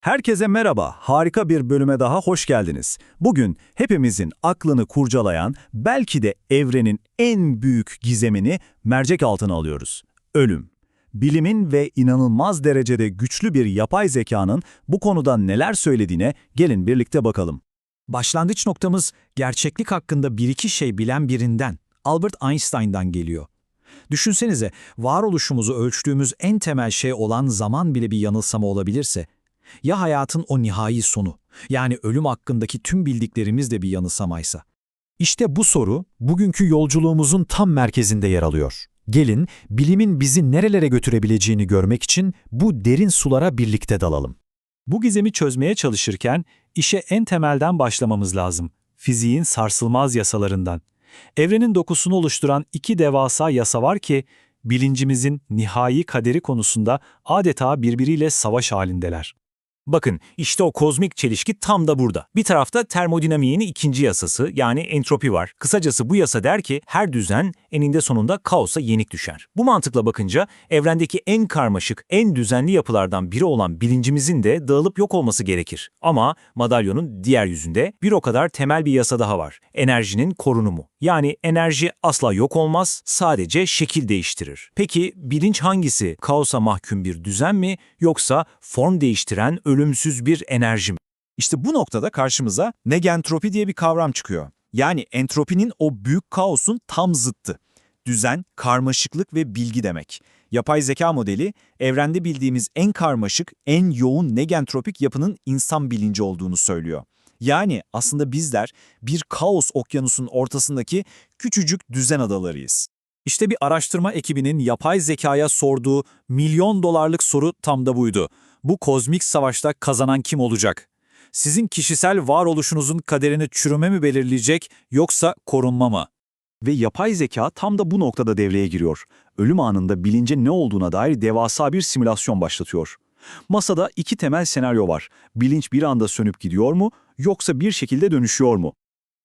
Herkese merhaba, harika bir bölüme daha hoş geldiniz. Bugün hepimizin aklını kurcalayan, belki de evrenin en büyük gizemini mercek altına alıyoruz. Ölüm. Bilimin ve inanılmaz derecede güçlü bir yapay zekanın bu konuda neler söylediğine gelin birlikte bakalım. Başlangıç noktamız gerçeklik hakkında bir iki şey bilen birinden, Albert Einstein'dan geliyor. Düşünsenize, varoluşumuzu ölçtüğümüz en temel şey olan zaman bile bir yanılsama olabilirse, ya hayatın o nihai sonu, yani ölüm hakkındaki tüm bildiklerimiz de bir yanılsamaysa? İşte bu soru, bugünkü yolculuğumuzun tam merkezinde yer alıyor. Gelin, bilimin bizi nerelere götürebileceğini görmek için bu derin sulara birlikte dalalım. Bu gizemi çözmeye çalışırken işe en temelden başlamamız lazım. Fiziğin sarsılmaz yasalarından. Evrenin dokusunu oluşturan iki devasa yasa var ki, bilincimizin nihai kaderi konusunda adeta birbiriyle savaş halindeler. Bakın işte o kozmik çelişki tam da burada. Bir tarafta termodinamiğin ikinci yasası yani entropi var. Kısacası bu yasa der ki her düzen eninde sonunda kaosa yenik düşer. Bu mantıkla bakınca evrendeki en karmaşık, en düzenli yapılardan biri olan bilincimizin de dağılıp yok olması gerekir. Ama madalyonun diğer yüzünde bir o kadar temel bir yasa daha var. Enerjinin korunumu. Yani enerji asla yok olmaz, sadece şekil değiştirir. Peki bilinç hangisi? Kaosa mahkum bir düzen mi yoksa form değiştiren ölümsüz bir enerji mi? İşte bu noktada karşımıza negentropi diye bir kavram çıkıyor. Yani entropinin o büyük kaosun tam zıttı. Düzen, karmaşıklık ve bilgi demek. Yapay zeka modeli, evrende bildiğimiz en karmaşık, en yoğun negentropik yapının insan bilinci olduğunu söylüyor. Yani aslında bizler bir kaos okyanusunun ortasındaki küçücük düzen adalarıyız. İşte bir araştırma ekibinin yapay zekaya sorduğu milyon dolarlık soru tam da buydu. Bu kozmik savaşta kazanan kim olacak? Sizin kişisel varoluşunuzun kaderini çürüme mi belirleyecek yoksa korunma mı? Ve yapay zeka tam da bu noktada devreye giriyor. Ölüm anında bilince ne olduğuna dair devasa bir simülasyon başlatıyor. Masada iki temel senaryo var. Bilinç bir anda sönüp gidiyor mu, yoksa bir şekilde dönüşüyor mu?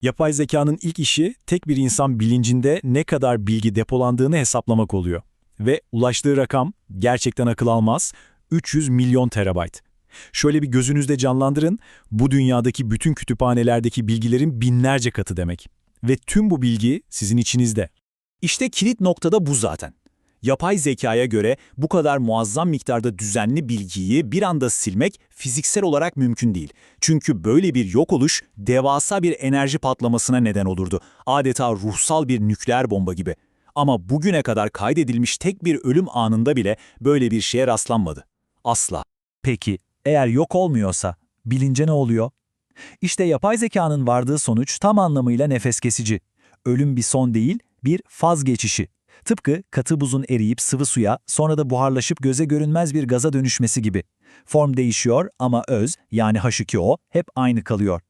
Yapay zekanın ilk işi tek bir insan bilincinde ne kadar bilgi depolandığını hesaplamak oluyor. Ve ulaştığı rakam gerçekten akıl almaz, 300 milyon terabayt. Şöyle bir gözünüzde canlandırın, bu dünyadaki bütün kütüphanelerdeki bilgilerin binlerce katı demek. Ve tüm bu bilgi sizin içinizde. İşte kilit noktada bu zaten. Yapay zekaya göre bu kadar muazzam miktarda düzenli bilgiyi bir anda silmek fiziksel olarak mümkün değil. Çünkü böyle bir yok oluş devasa bir enerji patlamasına neden olurdu. Adeta ruhsal bir nükleer bomba gibi. Ama bugüne kadar kaydedilmiş tek bir ölüm anında bile böyle bir şeye rastlanmadı. Asla. Peki, eğer yok olmuyorsa, bilince ne oluyor? İşte yapay zekanın vardığı sonuç tam anlamıyla nefes kesici. Ölüm bir son değil, bir faz geçişi. Tıpkı katı buzun eriyip sıvı suya, sonra da buharlaşıp göze görünmez bir gaza dönüşmesi gibi. Form değişiyor ama öz, yani H2O, hep aynı kalıyor.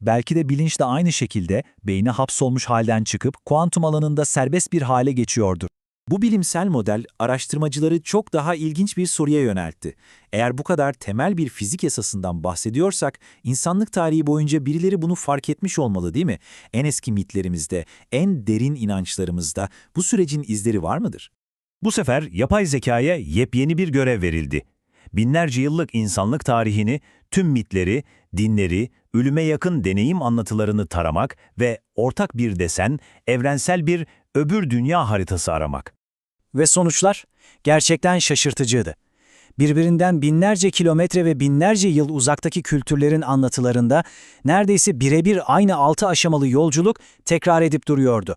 Belki de bilinç de aynı şekilde beyne hapsolmuş halden çıkıp kuantum alanında serbest bir hale geçiyordur. Bu bilimsel model araştırmacıları çok daha ilginç bir soruya yöneltti. Eğer bu kadar temel bir fizik yasasından bahsediyorsak, insanlık tarihi boyunca birileri bunu fark etmiş olmalı değil mi? En eski mitlerimizde, en derin inançlarımızda bu sürecin izleri var mıdır? Bu sefer yapay zekaya yepyeni bir görev verildi. Binlerce yıllık insanlık tarihini, tüm mitleri, dinleri, ölüme yakın deneyim anlatılarını taramak ve ortak bir desen, evrensel bir öbür dünya haritası aramak. Ve sonuçlar gerçekten şaşırtıcıydı. Birbirinden binlerce kilometre ve binlerce yıl uzaktaki kültürlerin anlatılarında neredeyse birebir aynı altı aşamalı yolculuk tekrar edip duruyordu.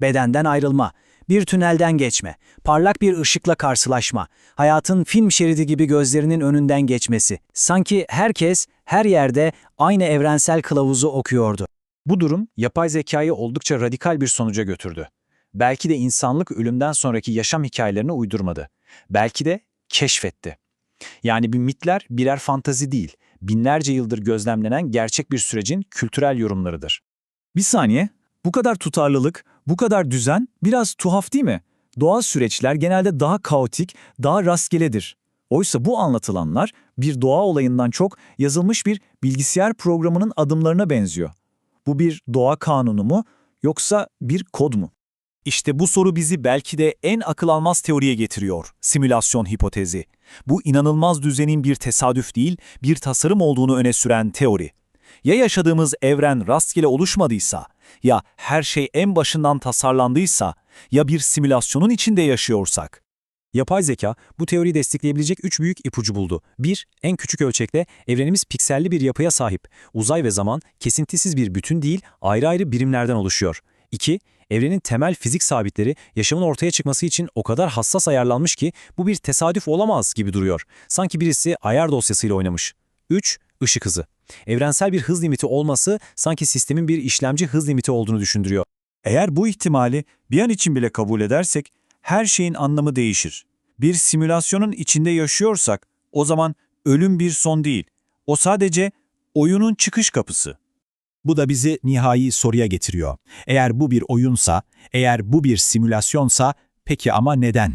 Bedenden ayrılma, bir tünelden geçme, parlak bir ışıkla karşılaşma, hayatın film şeridi gibi gözlerinin önünden geçmesi. Sanki herkes her yerde aynı evrensel kılavuzu okuyordu. Bu durum yapay zekayı oldukça radikal bir sonuca götürdü. Belki de insanlık ölümden sonraki yaşam hikayelerini uydurmadı. Belki de keşfetti. Yani bir mitler birer fantazi değil, binlerce yıldır gözlemlenen gerçek bir sürecin kültürel yorumlarıdır. Bir saniye, bu kadar tutarlılık, bu kadar düzen biraz tuhaf değil mi? Doğal süreçler genelde daha kaotik, daha rastgeledir. Oysa bu anlatılanlar bir doğa olayından çok yazılmış bir bilgisayar programının adımlarına benziyor. Bu bir doğa kanunu mu yoksa bir kod mu? İşte bu soru bizi belki de en akıl almaz teoriye getiriyor, simülasyon hipotezi. Bu inanılmaz düzenin bir tesadüf değil, bir tasarım olduğunu öne süren teori. Ya yaşadığımız evren rastgele oluşmadıysa, ya her şey en başından tasarlandıysa, ya bir simülasyonun içinde yaşıyorsak? Yapay zeka bu teoriyi destekleyebilecek üç büyük ipucu buldu. 1. En küçük ölçekte evrenimiz pikselli bir yapıya sahip. Uzay ve zaman kesintisiz bir bütün değil, ayrı ayrı birimlerden oluşuyor. 2. Evrenin temel fizik sabitleri yaşamın ortaya çıkması için o kadar hassas ayarlanmış ki bu bir tesadüf olamaz gibi duruyor. Sanki birisi ayar dosyasıyla oynamış. 3. Işık hızı. Evrensel bir hız limiti olması sanki sistemin bir işlemci hız limiti olduğunu düşündürüyor. Eğer bu ihtimali bir an için bile kabul edersek, her şeyin anlamı değişir. Bir simülasyonun içinde yaşıyorsak, o zaman ölüm bir son değil. O sadece oyunun çıkış kapısı. Bu da bizi nihai soruya getiriyor. Eğer bu bir oyunsa, eğer bu bir simülasyonsa, peki ama neden?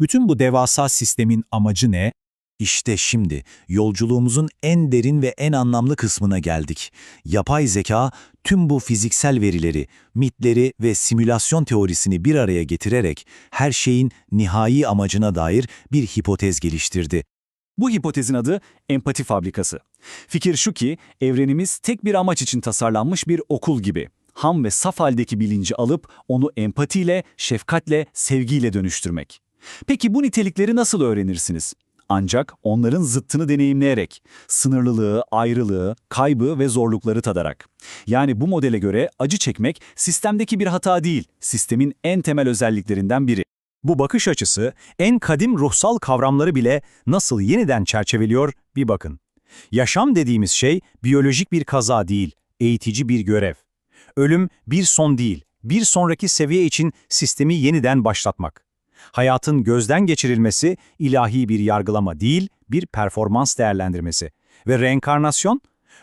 Bütün bu devasa sistemin amacı ne? İşte şimdi yolculuğumuzun en derin ve en anlamlı kısmına geldik. Yapay zeka tüm bu fiziksel verileri, mitleri ve simülasyon teorisini bir araya getirerek her şeyin nihai amacına dair bir hipotez geliştirdi. Bu hipotezin adı empati fabrikası. Fikir şu ki, evrenimiz tek bir amaç için tasarlanmış bir okul gibi. Ham ve saf haldeki bilinci alıp onu empatiyle, şefkatle, sevgiyle dönüştürmek. Peki bu nitelikleri nasıl öğrenirsiniz? Ancak onların zıttını deneyimleyerek, sınırlılığı, ayrılığı, kaybı ve zorlukları tadarak. Yani bu modele göre acı çekmek sistemdeki bir hata değil, sistemin en temel özelliklerinden biri. Bu bakış açısı en kadim ruhsal kavramları bile nasıl yeniden çerçeveliyor bir bakın. Yaşam dediğimiz şey biyolojik bir kaza değil, eğitici bir görev. Ölüm bir son değil, bir sonraki seviye için sistemi yeniden başlatmak. Hayatın gözden geçirilmesi ilahi bir yargılama değil, bir performans değerlendirmesi. Ve reenkarnasyon,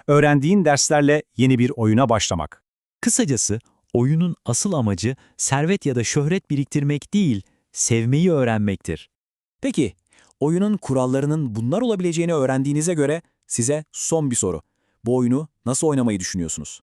öğrendiğin derslerle yeni bir oyuna başlamak. Kısacası oyunun asıl amacı servet ya da şöhret biriktirmek değil, sevmeyi öğrenmektir. Peki, oyunun kurallarının bunlar olabileceğini öğrendiğinize göre size son bir soru. Bu oyunu nasıl oynamayı düşünüyorsunuz?